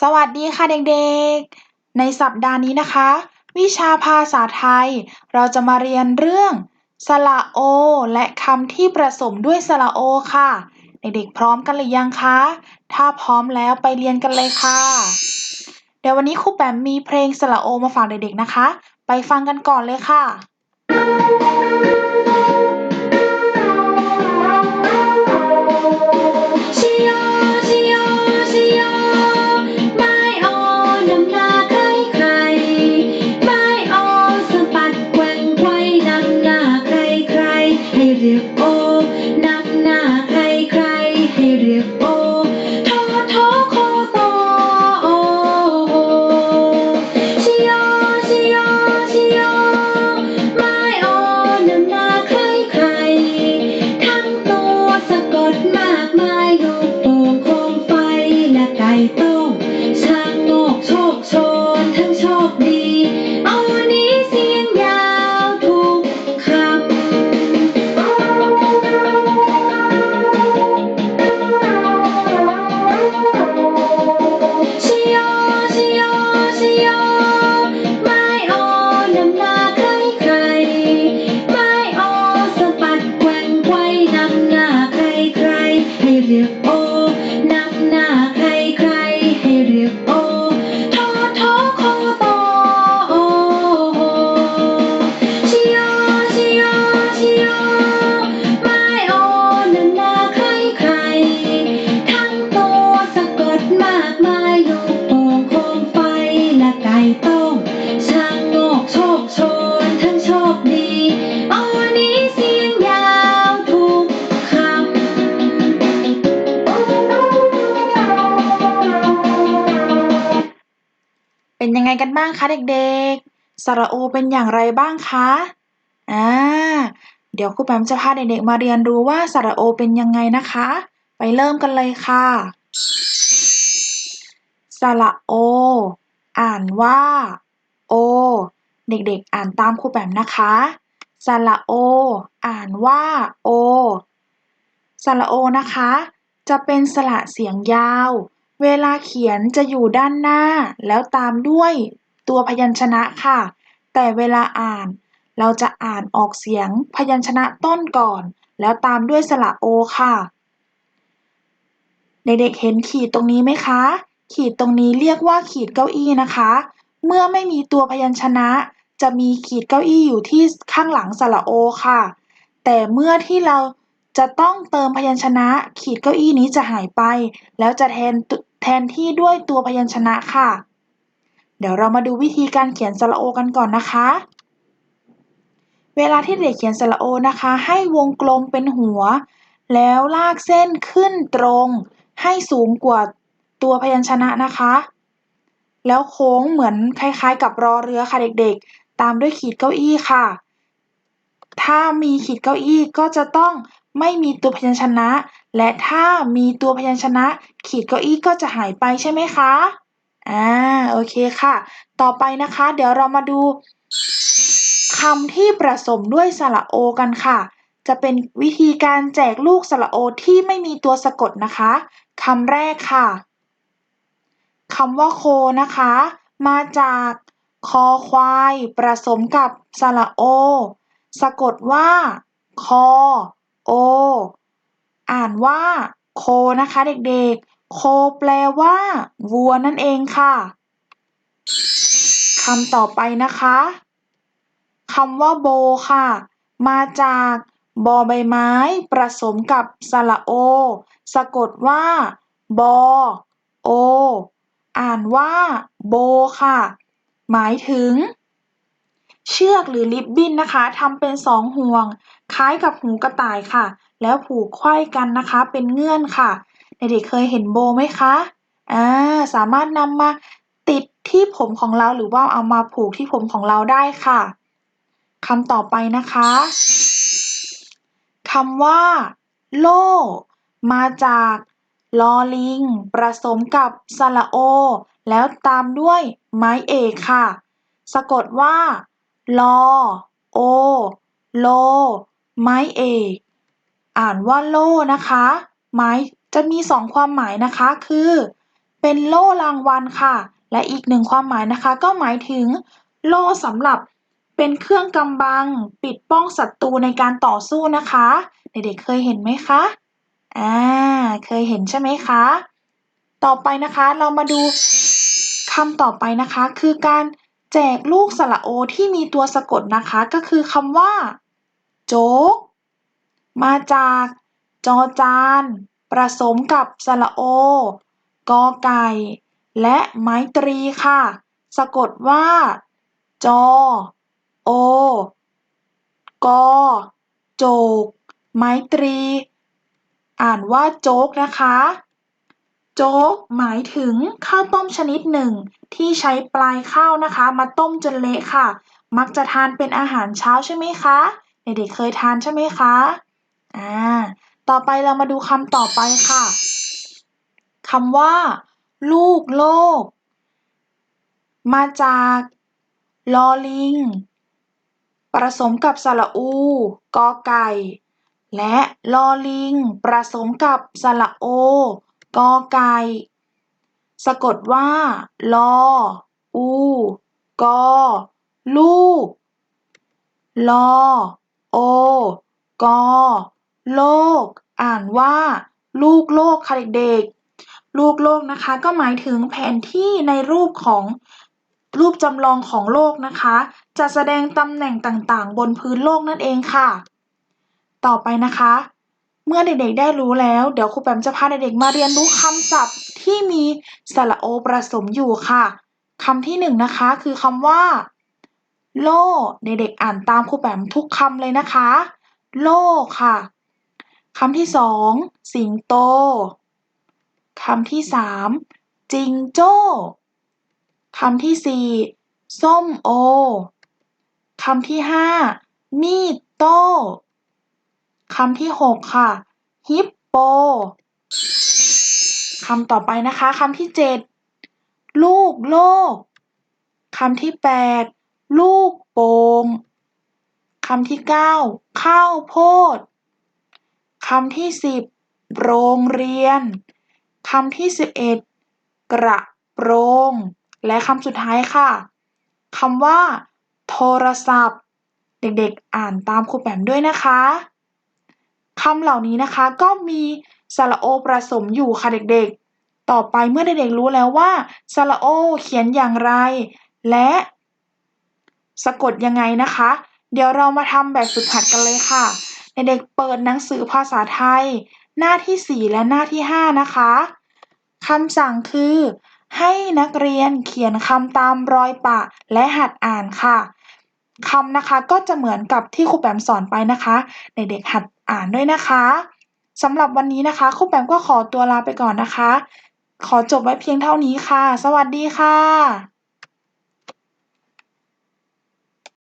สวัสดีค่ะเด็กๆ ในสัปดาห์นี้นะคะ วิชาภาษาไทย เราจะมาเรียนเรื่องสระโอ และคำที่ประสมด้วยสระโอค่ะ เด็กๆ พร้อมกันหรือยังคะ ถ้าพร้อมแล้วไปเรียนกันเลยค่ะ เดี๋ยววันนี้ครูแปมมีเพลงสระโอมาฝากเด็กๆนะคะ ไปฟังกันก่อนเลยค่ะชิโยชิโย คโชนทั้งโชคดีเอานี้เสียงยาวทุกคำ เป็นยังไงกันบ้างคะเด็กๆ สระโอเป็นอย่างไรบ้างคะ อ่า เดี๋ยวครูแปมจะพาเด็กๆมาเรียนรู้ว่าสระโอเป็นยังไงนะคะ ไปเริ่มกันเลยค่ะ สระโอ อ่านว่า โอ เด็กๆ อ่านตามครูแปมนะคะ สระโอ อ่านว่าโอ สระโอนะคะ จะเป็นสระเสียงยาว เวลาเขียนจะอยู่ด้านหน้า แล้วตามด้วยตัวพยัญชนะค่ะ แต่เวลาอ่านเราจะอ่านออกเสียงพยัญชนะต้นก่อน แล้วตามด้วยสระโอค่ะ เด็กๆเห็นขีดตรงนี้ไหมคะ ขีดตรงนี้เรียกว่าขีดเก้าอี้นะคะ เมื่อไม่มีตัวพยัญชนะ จะมีขีดเก้าอี้อยู่ที่ข้างหลังสระโอค่ะ แต่เมื่อที่เราจะต้องเติมพยัญชนะ ขีดเก้าอี้นี้จะหายไป แล้วจะแทนแทนที่ด้วยตัวพยัญชนะค่ะ เดี๋ยวเรามาดูวิธีการเขียนสระโอกันก่อนนะคะ เวลาที่เด็กเขียนสระโอนะคะ ให้วงกลมเป็นหัว แล้วลากเส้นขึ้นตรง ให้สูงกว่าตัวพยัญชนะนะคะ แล้วโค้งเหมือนคล้ายๆ กับรอเรือค่ะเด็กๆ ตามด้วยขีดเก้าอี้ค่ะ ถ้ามีขีดเก้าอี้ก็จะต้องไม่มีตัวพยัญชนะ และถ้ามีตัวพยัญชนะ ขีดเก้าอี้ก็จะหายไปใช่ไหมคะ อ่า โอเคค่ะ ต่อไปนะคะ เดี๋ยวเรามาดูคำที่ประสมด้วยสระโอกันค่ะ จะเป็นวิธีการแจกลูกสระโอที่ไม่มีตัวสะกดนะคะคำแรกค่ะคำว่าโคนะคะ มาจาก คอควายประสมกับสระโอ สะกดว่า คอ โอ อ่านว่า โคนะคะเด็กๆ โคแปลว่า วัวนั่นเองค่ะคำต่อไปนะคะคำว่าโบค่ะ มาจากบอใบไม้ประสมกับสระโอ สะกดว่า บอ โอ อ่านว่า โบค่ะ หมายถึง เชือกหรือริบบิ้นนะคะทำเป็นสองห่วง คล้ายกับหูกระต่ายค่ะ แล้วผูกไขว้กันนะคะ เป็นเงื่อนค่ะ เด็กๆเคยเห็นโบไหมคะอ่าสามารถนำมาติดที่ผมของเราหรือว่าเอามาผูกที่ผมของเราได้ค่ะคำต่อไปนะคะคำว่า โล่มาจากลอลิงประสมกับสระโอ แล้วตามด้วยไม้เอกค่ะ สะกดว่า ลอ โอ โล ไม้เอก อ่านว่าโล่นะคะ ไม้จะมีสองความหมายนะคะ คือ เป็นโล่รางวัลค่ะ และอีกหนึ่งความหมายนะคะ ก็หมายถึง โล่สำหรับเป็นเครื่องกำบัง ปิดป้องศัตรูในการต่อสู้นะคะ เด็กๆเคยเห็นไหมคะอ่าเคยเห็นใช่ไหมคะ ต่อไปนะคะเรามาดู คำต่อไปนะคะคือการแจกลูกสระโอที่มีตัวสะกดนะคะก็คือคำว่า โจ๊ก มาจากจอจานผสมกับสระโอ กอไก่ และไม้ตรีค่ะ สะกดว่า จอ โอ กอ โจก ไม้ตรี อ่านว่าโจ๊กนะคะ โจ๊กหมายถึงข้าวต้มชนิดหนึ่ง ที่ใช้ปลายข้าวนะคะ มาต้มจนเละค่ะ มักจะทานเป็นอาหารเช้าใช่ไหมคะ เด็กๆเคยทานใช่ไหมคะอ่าต่อไปเรามาดูคำต่อไปค่ะคำว่า ลูกโลก มาจากลอลิงผสมกับสระอู กอไก่ และลอลิงผสมกับสระโอ กอไก่ สะกดว่า ลอ อู กอ ลูก ลอ โอ กอ โลก อ่านว่า ลูกโลกค่ะเด็กๆ ลูกโลกนะคะ ก็หมายถึงแผนที่ในรูปของรูปจำลองของโลกนะคะ จะแสดงตำแหน่งต่างๆ บนพื้นโลกนั่นเองค่ะ ต่อไปนะคะ เมื่อเด็กๆได้รู้แล้ว เดี๋ยวครูแปมจะพาเด็กๆมาเรียนรู้คำศัพท์ที่มีสระโอผสมอยู่ค่ะคำที่หนึ่งนะคะ คือคำว่า โล่เด็กๆอ่านตามครูแปมทุกคำเลยนะคะ โล่ค่ะคำที่สองสิงโตคำที่สามจิงโจ้คำที่สี่ส้มโอคำที่ห้ามีดโต้ คำที่หกค่ะ ฮิปโปคำต่อไปนะคะคำที่เจ็ดลูกโลกคำที่แปดลูกโป่งคำที่เก้าข้าวโพดคำที่สิบโรงเรียนคำที่สิบเอ็ดกระโปรง และคำสุดท้ายค่ะคำว่า โทรศัพท์ เด็กๆ อ่านตามครูแปมด้วยนะคะ คำเหล่านี้นะคะ ก็มีสระโอผสมอยู่ค่ะเด็กๆ ต่อไปเมื่อเด็กๆรู้แล้วว่าสระโอเขียนอย่างไร และสะกดยังไงนะคะ เดี๋ยวเรามาทำแบบฝึกหัดกันเลยค่ะ เด็กๆเปิดหนังสือภาษาไทย หน้าที่ 4 และหน้าที่ 5 นะคะคำสั่งคือ ให้นักเรียนเขียนคำตามรอยปะและหัดอ่านค่ะคำนะคะก็จะเหมือนกับที่ครูแปมสอนไปนะคะ เด็กๆหัด อ่านด้วยนะคะสำหรับวันนี้นะคะครูแปมก็ขอตัวลาไปก่อนนะคะ ขอจบไว้เพียงเท่านี้ค่ะ สวัสดีค่ะ